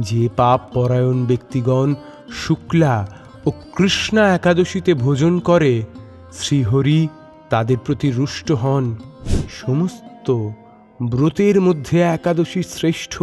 যে পাপ পরায়ণ ব্যক্তিগণ শুক্লা ও কৃষ্ণা একাদশীতে ভোজন করে, শ্রীহরি তাদের প্রতি রুষ্ট হন। সমস্ত ব্রতের মধ্যে একাদশী শ্রেষ্ঠ।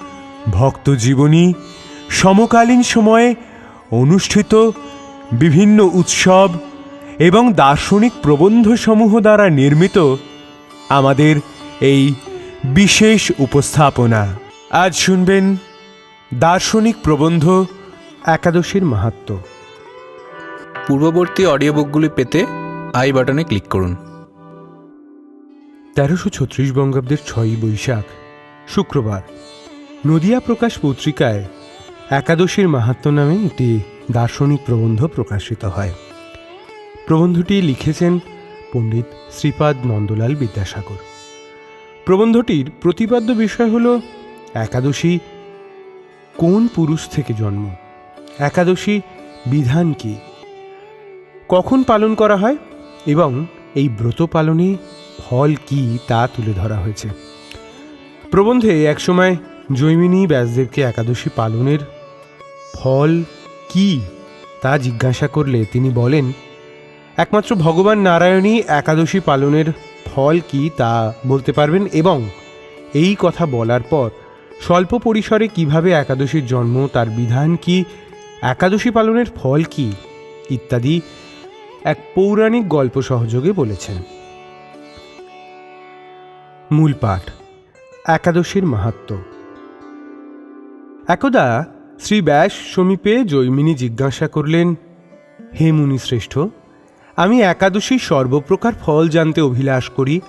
ভক্তজীবনী সমকালীন সময়ে অনুষ্ঠিত বিভিন্ন উৎসব এবং দার্শনিক প্রবন্ধসমূহ দ্বারা নির্মিত আমাদের এই বিশেষ উপস্থাপনা। আজ শুনবেন দার্শনিক প্রবন্ধ একাদশীর মাহাত্ম্য পূর্ববর্তী অডিও বুকগুলি পেতে আই বাটনে ক্লিক করুন। তেরোশো ছত্রিশ বঙ্গাব্দের ছয়ই বৈশাখ শুক্রবার। নদিয়া প্রকাশ পত্রিকায় একাদশীর মাহাত্ম্য নামে একটি দার্শনিক প্রবন্ধ প্রকাশিত হয়। প্রবন্ধটি লিখেছেন পণ্ডিত শ্রীপাদ নন্দলাল বিদ্যাসাগর। প্রবন্ধটির প্রতিপাদ্য বিষয় হল, একাদশী কোন পুরুষ থেকে জন্ম? একাদশী বিধান কি? কখন পালন করা হয়? এবং এই ব্রত পালনে ফল কি তা তুলে ধরা হয়েছে। প্রবন্ধে একসময় জৈমিনী ব্যাসদেবকে একাদশী পালনের ফল কি তা জিজ্ঞাসা করলে তিনি বলেন, একমাত্র ভগবান নারায়ণই একাদশী পালনের ফল কি তা বলতে পারবেন এবং এই কথা বলার পর স্বল্প পরিসরে কীভাবে একাদশীর জন্ম, তার বিধান কি, একাদশী পালনের ফল কি, ইত্যাদি এক পৌরাণিক গল্প সহযোগে বলেছেন। মূল পাঠ, একাদশীর মাহাত্ম্য একদা শ্রী ব্যাস সমীপে জৈমিনী জিজ্ঞাসা করলেন, হে মুনি শ্রেষ্ঠ আমি একাদশীর সর্বপ্রকার ফল জানতে অভিলাষ করি।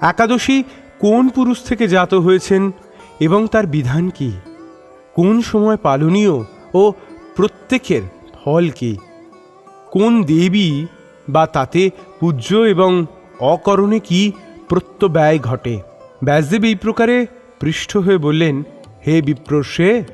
একাদশী কোন পুরুষ থেকে জাত হয়েছেন এবং তার বিধান কি? কোন সময় পালনীয় ও প্রত্যেকের ফল কি? কোন দেবী বা তাতে পূজ্য এবং অকরণে কি প্রত্যব্যয় ঘটে? ব্যাসদেব এই প্রকারে পৃষ্ঠ হয়ে বললেন হে বিপ্রসে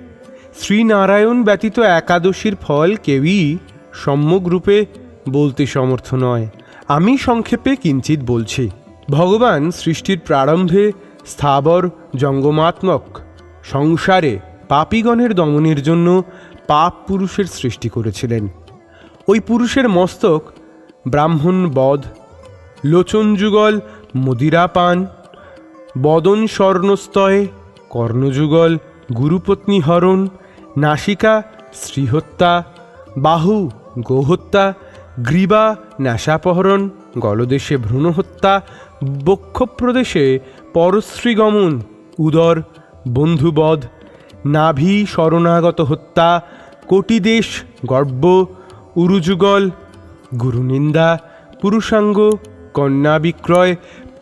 শ্রীনারায়ণ ব্যতীত একাদশীর ফল কেউই সম্যক রূপে বলতে সমর্থ নয়। আমি সংক্ষেপে কিঞ্চিত বলছি। ভগবান সৃষ্টির প্রারম্ভে স্থাবর জঙ্গমাত্মক সংসারে পাপিগণের দমনের জন্য পাপ পুরুষের সৃষ্টি করেছিলেন। ওই পুরুষের মস্তক ব্রাহ্মণ বধ লোচন যুগল মদিরা পান বদন স্বর্ণস্তয়ে কর্ণযুগল, গুরুপত্নী হরণ, নাসিকা, শ্রীহত্যা, বাহু, গোহত্যা, গ্রীবা নেশাপহরণ গলদেশে ভ্রূণহত্যা, বক্ষপ্রদেশে পরশ্রীগমন, উদর, বন্ধুবধ, নাভি শরণাগত হত্যা, কোটিদেশ গর্ব, উরুযুগল, গুরুনিন্দা, পুরুষাঙ্গ কন্যা বিক্রয়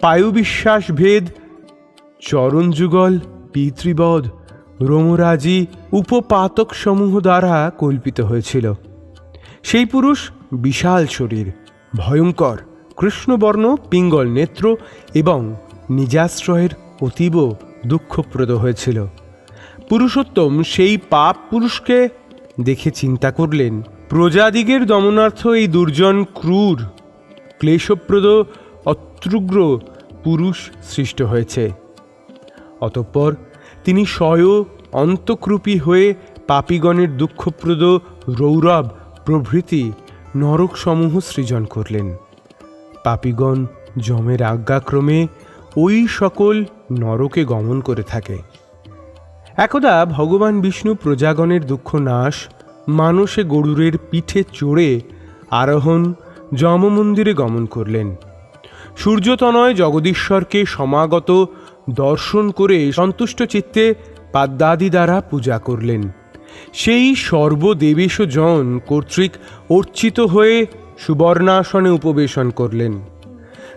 পায়ুবিশ্বাস ভেদ চরণযুগল পিতৃবধ রোমরাজি উপপাতক সমূহ দ্বারা কল্পিত হয়েছিল। সেই পুরুষ বিশাল শরীর, ভয়ঙ্কর, কৃষ্ণবর্ণ, পিঙ্গল নেত্র এবং নিজাশ্রয়ের অতীব দুঃখপ্রদ হয়েছিল। পুরুষোত্তম সেই পাপ পুরুষকে দেখে চিন্তা করলেন, প্রজাদিগের দমনার্থ এই দুর্জন ক্রূর, ক্লেশপ্রদ, অত্রুগ্র পুরুষ সৃষ্ট হয়েছে। অতঃপর তিনি স্বয় অন্তকরূপী হয়ে পাপীগণের দুঃখপ্রদ রৌরব প্রভৃতি নরকসমূহ সৃজন করলেন। পাপীগণ যমের আজ্ঞাক্রমে ওই সকল নরকে গমন করে থাকে। একদা ভগবান বিষ্ণু প্রজাগণের দুঃখ নাশ, মানসে গরুরের পিঠে চড়ে আরোহণ যমমন্দিরে গমন করলেন। সূর্যতনয় জগদীশ্বরকে সমাগত দর্শন করে সন্তুষ্ট চিত্তে পাদ্যাদি দ্বারা পূজা করলেন। সেই সর্বদেবেশ জন কর্তৃক অর্চিত হয়ে সুবর্ণাসনে উপবেশন করলেন।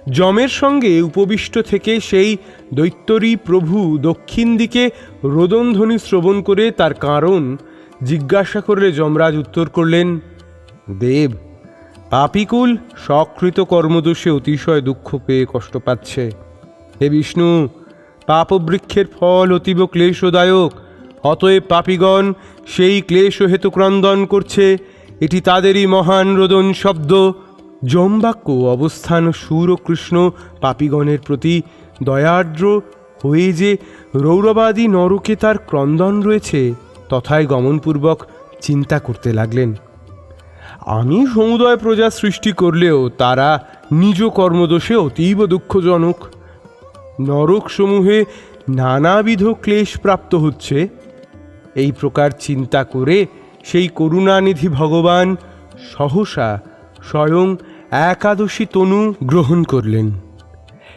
যমের সঙ্গে উপবিষ্ট থেকে সেই দৈত্যরী প্রভু দক্ষিণ দিকে রোদনধ্বনি শ্রবণ করে তার কারণ জিজ্ঞাসা করলে যমরাজ উত্তর করলেন, দেব, পাপিকুল সকৃত কর্মদোষে অতিশয় দুঃখ পেয়ে কষ্ট পাচ্ছে। হে বিষ্ণু পাপবৃক্ষের ফল অতীব ক্লেশদায়ক। অতএব পাপিগণ, সেই ক্লেশ হেতু ক্রন্দন করছে। এটি তাদেরই মহান রোদন শব্দ। যমবাক্য অবস্থান সুর ও কৃষ্ণ পাপিগণের প্রতি দয়ার্দ্র হয়ে যে রৌরবাদী নরকে তার ক্রন্দন রয়েছে, তথায় গমনপূর্বক চিন্তা করতে লাগলেন। আমি সমুদয় প্রজা সৃষ্টি করলেও তারা নিজ কর্মদোষে অতীব দুঃখজনক। নরকসমূহে নানাবিধ ক্লেশ প্রাপ্ত হচ্ছে। এই প্রকার চিন্তা করে সেই করুণানিধি ভগবান সহসা স্বয়ং একাদশী তনু গ্রহণ করলেন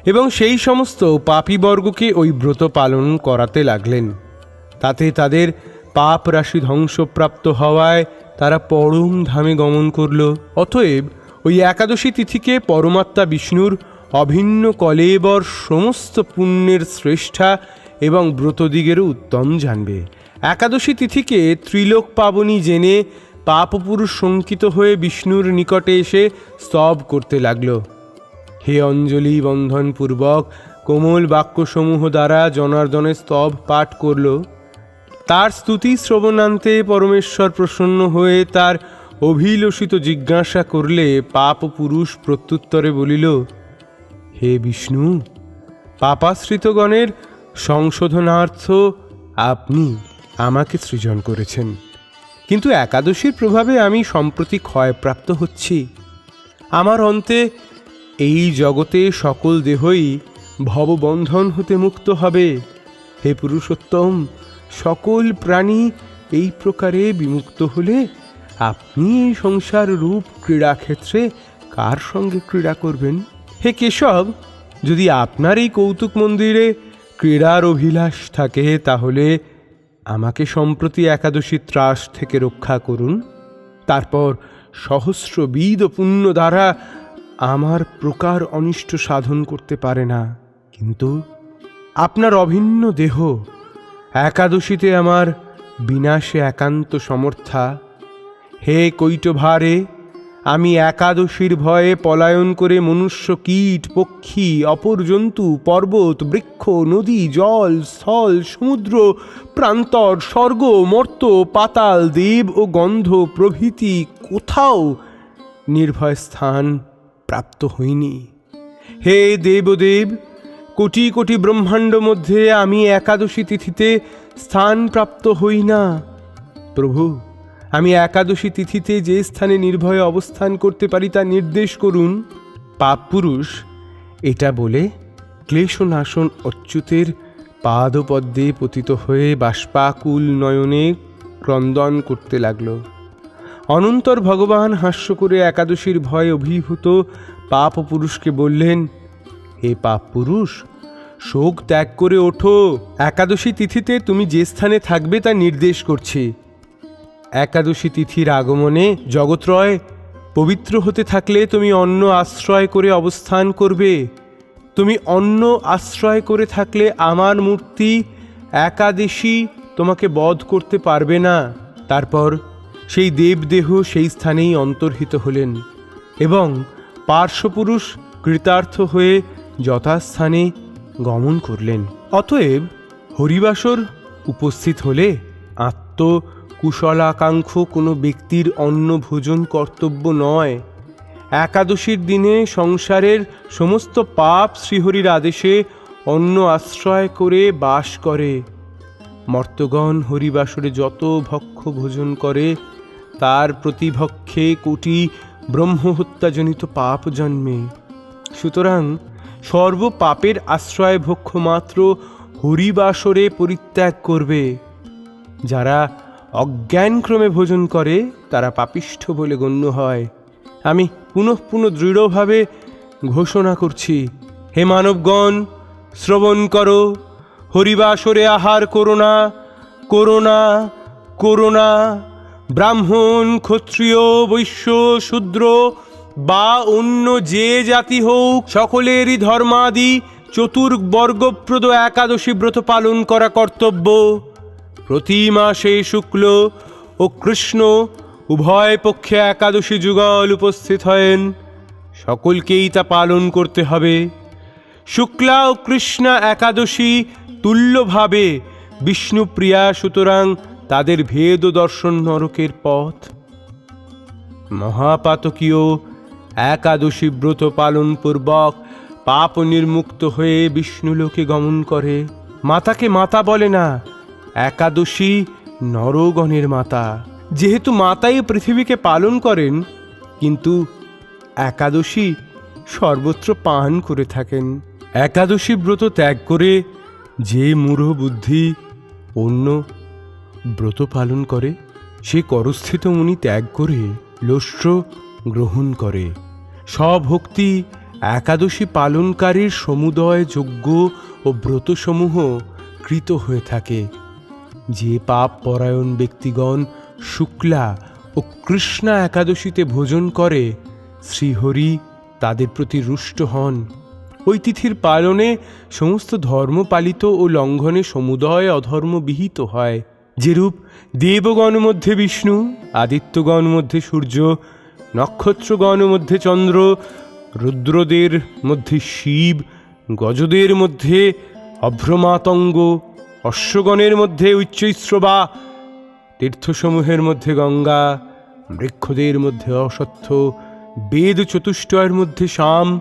এবং সেই সমস্ত পাপীবর্গকে ওই ব্রত পালন করাতে লাগলেন। তাতে তাদের পাপ রাশি ধ্বংসপ্রাপ্ত হওয়ায় তারা পরম ধামে গমন করল। অতএব ওই একাদশী তিথিকে পরমাত্মা বিষ্ণুর অভিন্ন কলেবর সমস্ত পুণ্যের শ্রেষ্ঠা এবং ব্রতদিগেরও উত্তম জানবে। একাদশী তিথিকে ত্রিলোক পাবনী জেনে পাপপুরুষ শঙ্কিত হয়ে বিষ্ণুর নিকটে এসে স্তব করতে লাগল। হে অঞ্জলি বন্ধনপূর্বক কোমল বাক্যসমূহ দ্বারা জনার্দনে স্তব পাঠ করল। তার স্তুতি শ্রবণান্তে পরমেশ্বর প্রসন্ন হয়ে তার অভিলষিত জিজ্ঞাসা করলে পাপ পুরুষ প্রত্যুত্তরে বলিল হে বিষ্ণু, পাপাশ্রিতগণের সংশোধনার্থ আপনি আমাকে সৃজন করেছেন। কিন্তু একাদশীর প্রভাবে আমি সম্প্রতি ক্ষয়প্রাপ্ত হচ্ছি। আমার অন্তে এই জগতে সকল দেহই ভববন্ধন হতে মুক্ত হবে। হে পুরুষোত্তম, সকল প্রাণী এই প্রকারে বিমুক্ত হলে আপনি এই সংসার রূপ ক্রীড়াক্ষেত্রে কার সঙ্গে ক্রীড়া করবেন? হে কেশব, যদি আপনার এই কৌতুক মন্দিরে ক্রীড়ার অভিলাষ থাকে, তাহলে আমাকে সম্প্রতি একাদশী ত্রাস থেকে রক্ষা করুন। তারপর সহস্র বিদ পুণ্য দ্বারা আমার প্রকার অনিষ্ট সাধন করতে পারে না। কিন্তু আপনার অভিন্ন দেহ একাদশীতে আমার বিনাশে একান্ত সমর্থা। হে কৈটভারে আমি একাদশীর ভয়ে পলায়ন করে মনুষ্য কীট, পক্ষী, অপর জন্তু, পর্বত, বৃক্ষ, নদী, জল, স্থল, সমুদ্র, প্রান্তর, স্বর্গ, মর্ত, পাতাল, দেব ও গন্ধ প্রভৃতি কোথাও নির্ভয় স্থান প্রাপ্ত হইনি। হে দেবদেব, কোটি কোটি ব্রহ্মাণ্ড মধ্যে আমি একাদশী তিথিতে স্থান প্রাপ্ত হই না। প্রভু আমি একাদশী তিথিতে যে স্থানে নির্ভয়ে অবস্থান করতে পারি তা নির্দেশ করুন। পাপ পুরুষ, এটা বলে ক্লেশনাশন অচ্যুতের পাদপদ্মে পতিত হয়ে বাষ্পাকুল নয়নে ক্রন্দন করতে লাগল। অনন্তর ভগবান হাস্য করে একাদশীর ভয়ে অভিভূত পাপ পুরুষকে বললেন, হে পাপ পুরুষ, শোক ত্যাগ করে ওঠো। একাদশী তিথিতে তুমি যে স্থানে থাকবে তা নির্দেশ করছি। একাদশী তিথির আগমনে জগত্রয় পবিত্র হতে থাকলে তুমি অন্য আশ্রয় করে অবস্থান করবে। তুমি অন্য আশ্রয় করে থাকলে আমার মূর্তি একাদশী তোমাকে বধ করতে পারবে না। তারপর সেই দেবদেহ সেই স্থানেই অন্তর্হিত হলেন এবং পার্শ্বপুরুষ কৃতার্থ হয়ে যথাস্থানে গমন করলেন। অতএব হরিবাসর উপস্থিত হলে আত্ম কুশলাকাঙ্ক্ষ কোনো ব্যক্তির অন্ন ভোজন কর্তব্য নয়। একাদশীর দিনে সংসারের সমস্ত পাপ শ্রীহরির আদেশে অন্ন আশ্রয় করে বাস করে। মর্তগণ হরিবাসরে যত ভক্ষ ভোজন করে, তার প্রতিভক্ষে কোটি ব্রহ্মহত্যাজনিত পাপ জন্মে। সুতরাং সর্ব পাপের আশ্রয় ভক্ষ মাত্র হরিবাসরে পরিত্যাগ করবে। যারা অজ্ঞানক্রমে ভোজন করে, তারা পাপিষ্ঠ বলে গণ্য হয়। আমি পুনঃ পুনঃ দৃঢ়ভাবে ঘোষণা করছি, হে মানবগণ, শ্রবণ করো। হরিবাসরে আহার করোনা করোনা করোনা ব্রাহ্মণ, ক্ষত্রিয়, বৈশ্য, শূদ্র বা অন্য যে জাতি হোক সকলেরই ধর্মাদি চতুর্বর্গপ্রদ একাদশী ব্রত পালন করা কর্তব্য। প্রতি মাসে শুক্ল ও কৃষ্ণ উভয় পক্ষে একাদশী যুগল উপস্থিত হয়েন। সকলকেই তা পালন করতে হবে। শুক্লা ও কৃষ্ণা একাদশী তুল্যভাবে বিষ্ণুপ্রিয়া সুতরাং তাদের ভেদ ও দর্শন নরকের পথ। মহাপাতকীয় একাদশী ব্রত পালন পূর্বক পাপ নির্মুক্ত হয়ে বিষ্ণুলোকে গমন করে। মাতাকে মাতা বলে না একাদশী নরগণের মাতা। যেহেতু মাতাই পৃথিবীকে পালন করেন, কিন্তু একাদশী সর্বত্র পান করে থাকেন। একাদশী ব্রত ত্যাগ করে যে মূঢ় বুদ্ধি অন্য ব্রত পালন করে, সে করস্থিত মুনি ত্যাগ করে লোষ্ট্র গ্রহণ করে। স্বভক্তি একাদশী পালনকারীর সমুদয় যজ্ঞ ও ব্রতসমূহ কৃত হয়ে থাকে। যে পাপ পরায়ণ ব্যক্তিগণ শুক্লা ও কৃষ্ণা একাদশীতে ভোজন করে, শ্রীহরি তাদের প্রতি রুষ্ট হন। ওই তিথির পালনে সমস্ত ধর্ম পালিত ও লঙ্ঘনে সমুদয় অধর্ম বিহিত হয়। যেরূপ দেবগণ মধ্যে বিষ্ণু, আদিত্যগণ মধ্যে সূর্য, নক্ষত্রগণ মধ্যে চন্দ্র, রুদ্রদের মধ্যে শিব, গজদের মধ্যে অভ্রমাতঙ্গ অশ্বগণের মধ্যে উচ্চৈশ্রবা তীর্থসমূহের মধ্যে গঙ্গা, বৃক্ষদের মধ্যে অসত্য, বেদ চতুষ্টয়ের মধ্যে শাম,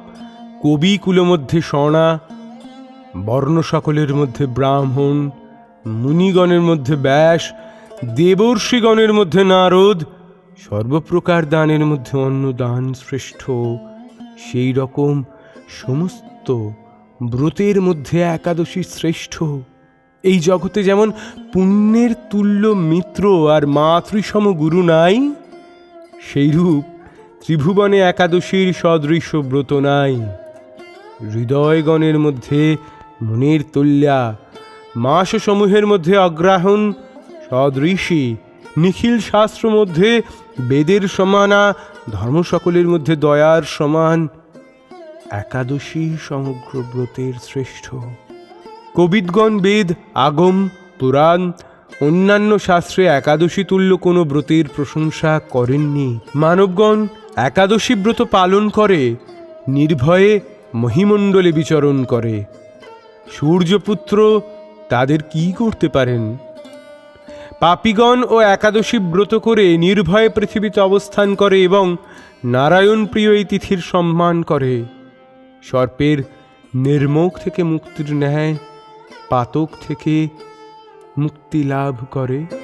কবিকুল মধ্যে সণা বর্ণ সকলের মধ্যে ব্রাহ্মণ, মুনিগণের মধ্যে ব্যাস, দেবর্ষিগণের মধ্যে নারদ, সর্বপ্রকার দানের মধ্যে অন্য দান শ্রেষ্ঠ। সেই রকম সমস্ত ব্রতের মধ্যে একাদশী শ্রেষ্ঠ। এই জগতে যেমন পুণ্যের তুল্য মিত্র আর মাতৃসম গুরু নাই, সেইরূপ ত্রিভুবনে একাদশীর সদৃশ ব্রত নাই। হৃদয়গণের মধ্যে মনের তুল্যা, মাসসমূহের মধ্যে অগ্রাহণ, সদৃশী, নিখিল শাস্ত্র মধ্যে বেদের সমানা ধর্ম সকলের মধ্যে দয়ার সমান, একাদশী সমগ্র ব্রতের শ্রেষ্ঠ। কবিদগণ বেদ আগম, পুরাণ, অন্যান্য শাস্ত্রে একাদশী তুল্য কোনো ব্রতের প্রশংসা করেননি। মানবগণ একাদশী ব্রত পালন করে, নির্ভয়ে মহিমণ্ডলে বিচরণ করে। সূর্যপুত্র তাদের কি করতে পারেন? পাপিগণ ও একাদশী ব্রত করে নির্ভয়ে পৃথিবীতে অবস্থান করে এবং নারায়ণ প্রিয় এই তিথির সম্মান করে। সর্পের নির্মুখ থেকে মুক্তির ন্যায় পাতক থেকে মুক্তি লাভ করে।